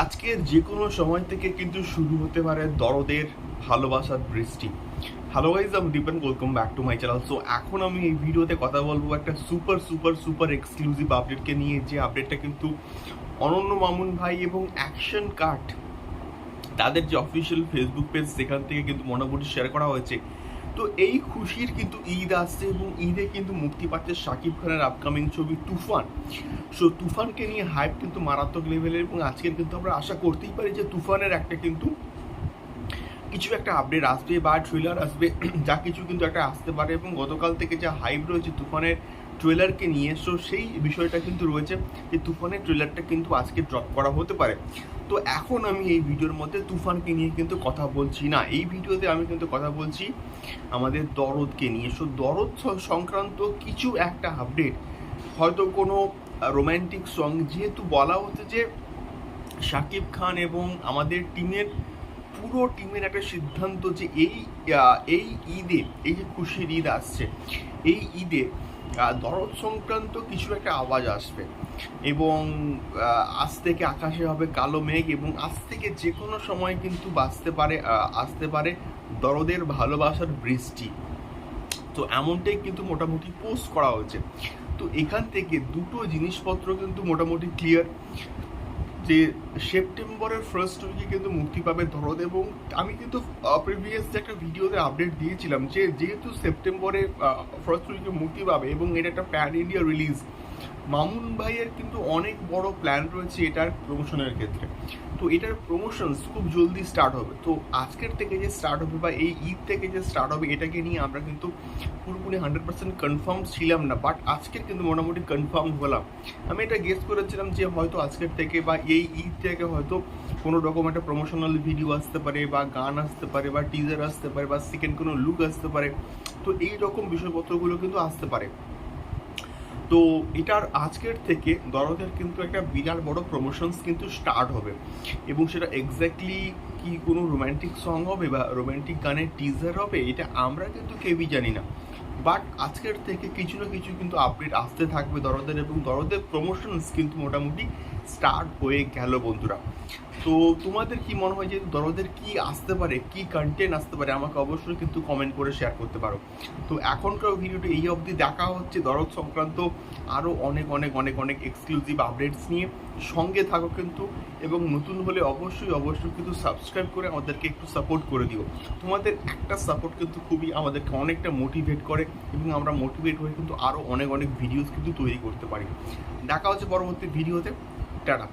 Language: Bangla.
আজকের যে কোনো সময় থেকে কিন্তু শুরু হতে পারে দরদের ভালোবাসার বৃষ্টি। হ্যালো গাইজ আমি Dipen welcome back to my channel so এখন আমি এই ভিডিওতে কথা বলব একটা সুপার সুপার সুপার এক্সক্লুসিভ আপডেটকে নিয়ে। যে আপডেটটা কিন্তু অনন্য মামুন ভাই এবং অ্যাকশন কার্ট তাদের যে অফিসিয়াল ফেসবুক পেজ সেখান থেকে কিন্তু মোটামুটি শেয়ার করা হয়েছে। তো এই খুশির কিন্তু ঈদ আসছে এবং ঈদে কিন্তু মুক্তি পাচ্ছে শাকিব খানের আপকামিং ছবি তুফান। সো তুফানকে নিয়ে হাইপ কিন্তু মারাত্মক লেভেলের এবং আজকের কিন্তু আমরা আশা করতেই পারি যে তুফানের একটা কিন্তু কিছু একটা আপডেট আসবে বা ট্রেলার আসবে। যা কিছু কিন্তু একটা আসতে পারে এবং গতকাল থেকে যা হাইপ রয়েছে তুফানের ট্রেলারকে নিয়ে সো সেই বিষয়টা কিন্তু রয়েছে যে তুফানের ট্রেলারটা কিন্তু আজকে ড্রপ করা হতে পারে। তো এখন আমি এই ভিডিওর মধ্যে তুফানকে নিয়ে কিন্তু কথা বলছি না। এই ভিডিওতে আমি কিন্তু কথা বলছি আমাদের দরদকে নিয়ে। সো দরদ সংক্রান্ত কিছু একটা আপডেট হয়তো কোনো রোম্যান্টিক সং যেহেতু বলা হচ্ছে যে শাকিব খান এবং আমাদের টিমের পুরো টিমের একটা সিদ্ধান্ত যে এই এই ঈদে, এই যে খুশির ঈদ আসছে, এই ঈদে দরদ সংক্রান্ত কিছু একটা আওয়াজ আসবে। এবং আজ থেকে আকাশে হবে কালো মেঘ এবং আজ থেকে যে কোনো সময় কিন্তু বাঁচতে পারে আসতে পারে দরদের ভালোবাসার বৃষ্টি। তো এমনটাই কিন্তু মোটামুটি পোস্ট করা হয়েছে। তো এখান থেকে দুটো জিনিসপত্র কিন্তু মোটামুটি ক্লিয়ার। যে সেপ্টেম্বরের ফার্স্ট উইকে কিন্তু মুক্তি পাবে ধরদ এবং আমি কিন্তু প্রিভিয়াস যে একটা ভিডিওতে আপডেট দিয়েছিলাম যে যেহেতু সেপ্টেম্বরে ফার্স্ট উইকে মুক্তি পাবে এবং এটা একটা প্যান ইন্ডিয়া রিলিজ মামুন ভাইয়ের কিন্তু অনেক বড় প্ল্যান রয়েছে এটার প্রমোশনের ক্ষেত্রে। তো এটার প্রমোশনস খুব জলদি স্টার্ট হবে। তো আজকের থেকে যে স্টার্ট হবে বা এই ঈদ থেকে যে স্টার্ট হবে, এটাকে নিয়ে আমরা কিন্তু পুরোপুরি হান্ড্রেড পার্সেন্ট কনফার্ম ছিলাম না বাট আজকের কিন্তু মোটামুটি কনফার্ম হলাম। আমি এটা গেস করেছিলাম যে হয়তো আজকের থেকে বা এই ঈদ থেকে হয়তো কোনো রকম একটা প্রমোশনাল ভিডিও আসতে পারে বা গান আসতে পারে বা টিজার আসতে পারে বা সেকেন্ড কোনো লুক আসতে পারে। তো এই রকম বিষয়পত্রগুলো কিন্তু আসতে পারে। তো এটার আজকের থেকে দরদের কিন্তু একটা বিরাট বড় প্রমোশনস কিন্তু স্টার্ট হবে। এবং সেটা এক্স্যাক্টলি কি কোনো রোম্যান্টিক সং হবে বা রোম্যান্টিক গানের টিজার হবে, এটা আমরা কিন্তু কেউই জানি না। বাট আজকের থেকে কিছু না কিছু কিন্তু আপডেট আসতে থাকবে দরদের এবং দরদের প্রমোশনস কিন্তু মোটামুটি স্টার্ট হয়ে গেল বন্ধুরা। তো তোমাদের কি মনে হয় যে দরদের কি আসতে পারে, কি কন্টেন্ট আসতে পারে, আমাকে অবশ্যই কিন্তু কমেন্ট করে শেয়ার করতে পারো। তো এখনকার ভিডিওটি এই অবধি দেখা হচ্ছে দরদ সংক্রান্ত আরও অনেক অনেক অনেক অনেক এক্সক্লুসিভ আপডেটস নিয়ে। সঙ্গে থাকো কিন্তু, এবং নতুন হলে অবশ্যই অবশ্যই কিন্তু সাবস্ক্রাইব করে আমাদেরকে একটু সাপোর্ট করে দিও। তোমাদের একটা সাপোর্ট কিন্তু খুবই আমাদেরকে অনেকটা মোটিভেট করে, এবং আমরা মোটিভেট হয়ে কিন্তু আরও অনেক অনেক ভিডিওস কিন্তু তৈরি করতে পারি। দেখা হচ্ছে পরবর্তী ভিডিওতে টাটা